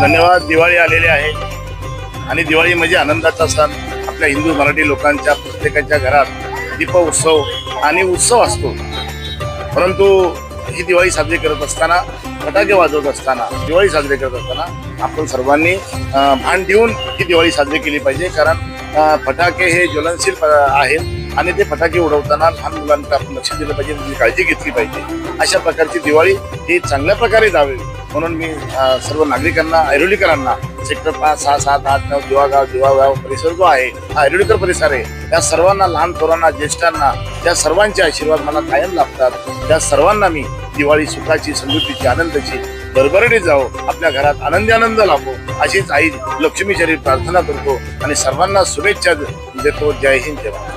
धन्यवाद. दिवाळी आलेली आहे. आणि दिवाळी म्हणजे आनंदाचा सण. आपल्या हिंदू मराठी लोकांच्या प्रत्येकाच्या घरात दीप उत्सव आणि उत्सव असतो. परंतु ही दिवाळी साजरी करत असताना फटाके वाजवत असताना दिवाळी साजरी करत असताना आपण सर्वांनी भान देऊन ही दिवाळी साजरी केली पाहिजे. कारण फटाके हे ज्वलनशील प- आहेत आणि ते फटाके उडवताना लहान मुलांना आपण लक्ष दिलं पाहिजे काळजी घेतली पाहिजे. अशा प्रकारची दिवाळी ही चांगल्या प्रकारे जावी म्हणून मी सर्व नागरिकांना ऐरोलीकरांना सेक्टर पाच सहा सात आठ नऊ दिवागाव दिवागाव परिसर जो आहे हा ऐरोलीकर परिसर आहे त्या सर्वांना लहान थोरांना ज्येष्ठांना त्या सर्वांचे आशीर्वाद मला कायम लागतात त्या सर्वांना मी दिवाळी सुखाची समृद्धीची आनंदाची भरभरणी जाओ आपल्या घरात आनंदी आनंद लाभो अशीच आई लक्ष्मी शरीर प्रार्थना करतो आणि सर्वांना शुभेच्छा देतो. जय हिंद जय भारत.